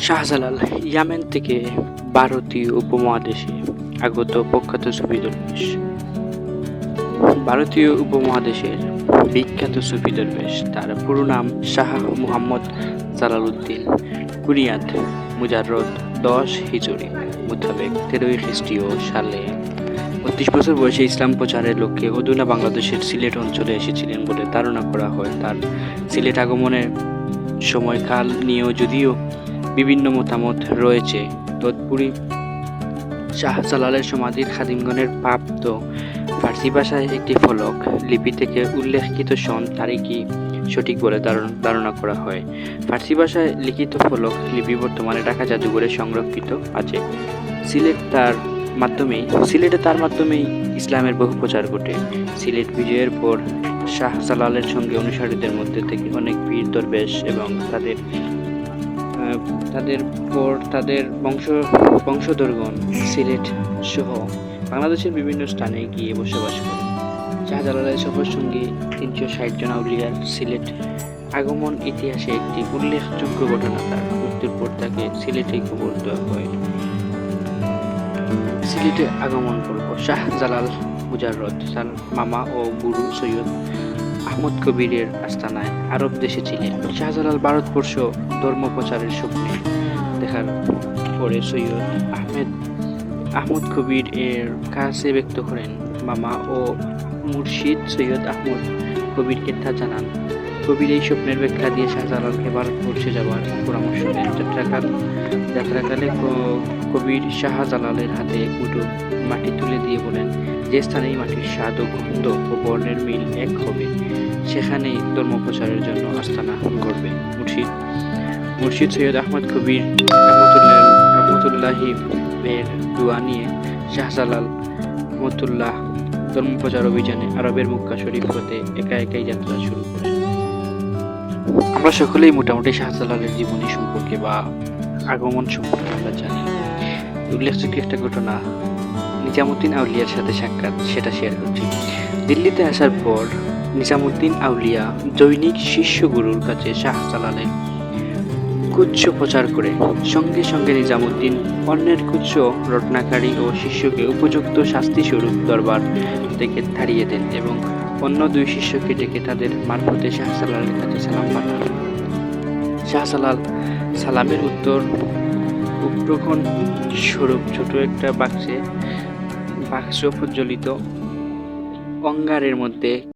শাহজালাল ইয়ামেন থেকে ভারতীয় উপমহাদেশে আগত প্রখ্যাত সুফি দরবেশ। ভারতীয় উপমহাদেশের বিখ্যাত সুফি দরবেশ, তার পুরো নাম শাহ মুহাম্মদ জালালউদ্দিন কুনিয়াত মুজাররদ দশ হিজরি মোতাবেক তেরোই খ্রিস্টীয় সালে। বত্রিশ বছর বয়সে ইসলাম প্রচারের লক্ষ্যে অধুনা বাংলাদেশের সিলেট অঞ্চলে এসেছিলেন বলে ধারণা করা হয়। তার সিলেট আগমনের সময়কাল নিয়েও যদিও বিভিন্ন মতামত রয়েছে। তৎপুরি শাহজালালের সমাধির খাদিমগণের প্রাপ্ত ফার্সি ভাষায় একটি ফলক লিপি থেকে উল্লেখিত সন তারিখই সঠিক বলে ধারণ- করা হয়। ফার্সি ভাষায় লিখিত ফলক লিপি বর্তমানে ঢাকা জাদুঘরে সংরক্ষিত আছে। সিলেট তার মাধ্যমেই, সিলেটে তার মাধ্যমেই ইসলামের বহু প্রচার ঘটে। সিলেট বিজয়ের পর শাহজালালের সঙ্গে অনুসারীদের মধ্যে থেকে অনেক বীর দরবেশ এবং তাদের তাদের পর তাদের বংশ বংশধরগণ সিলেট সহ বাংলাদেশের বিভিন্ন স্থানে গিয়ে বসবাস করে। শাহজালালের সফর সঙ্গে তিনশো ষাট জন আউলিয়ার সিলেট আগমন ইতিহাসে একটি উল্লেখযোগ্য ঘটনা তার মৃত্যুর পর তাকে সিলেটে কবর দেওয়া হয়। সিলেটে আগমন পূর্ব শাহজালাল মুজাররদ, তার মামা ও গুরু সৈয়দ আহমদ কবিরের আস্তানায় আরব দেশে ছিলেন। শাহজালাল ভারতবর্ষ ধর্ম প্রচারের স্বপ্নে দেখার পরে সৈয়দ আহমেদ, আহমদ কবির এর কাছে ব্যক্ত করেন, মামা ও মুর্শিদ সৈয়দ আহমদ কবিরকে তা জানান, কবির এই স্বপ্নের ব্যাখ্যা দিয়ে শাহজালালকে ভারতবর্ষে যাওয়ার পরামর্শ দেন। যাত্রাকাল যাত্রাকালে কবির শাহজালালের হাতে মুঠো মাটি তুলে দিয়ে বলেন, যে স্থানে মাটির স্বাদ ও গন্ধ ও বর্ণের মিল এক হবে। সেখানেই ধর্ম প্রচারের জন্য আস্তানা করবে মুর্শিদ মুর্শিদ সৈয়দ আহমদ কবির রহমতুল্লাহ রহমতুল্লাহি এর দোয়া নিয়ে শাহজালাল রহমতুল্লাহ ধর্ম প্রচার অভিযানে আরবের মুক্কা শরীফ হতে একা একাই যাত্রা শুরু করেন আমরা সকলেই মোটামুটি শাহজালালের জীবনী সম্পর্কে বা আগমন সম্পর্কে আমরা জানি। উল্লেখযোগ্য একটা ঘটনা নিজামুদ্দিন আউলিয়ার সাথে সাক্ষাৎ, সেটা শেয়ার করছি। দিল্লিতে আসার পর নিজামুদ্দিন আউলিয়া দৈনিক শিষ্য গুরুর কাছে শাহজালালের কুচ্ছ প্রচার করে। সঙ্গে সঙ্গে নিজামুদ্দিন অন্যের কুচ্ছ রটনাকারী ও শিষ্যকে উপযুক্ত শাস্তি স্বরূপ দরবার থেকে তাড়িয়ে দেন এবং অন্য দুই শিষ্যকে ডেকে তাদের মারফতে শাহজালালের কাছে সালাম পাঠান। শাহজালাল সালামের উত্তর উপরক্ষণ স্বরূপ ছোট একটা বাক্সে বাক্স প্রজ্বলিত অঙ্গারের মধ্যে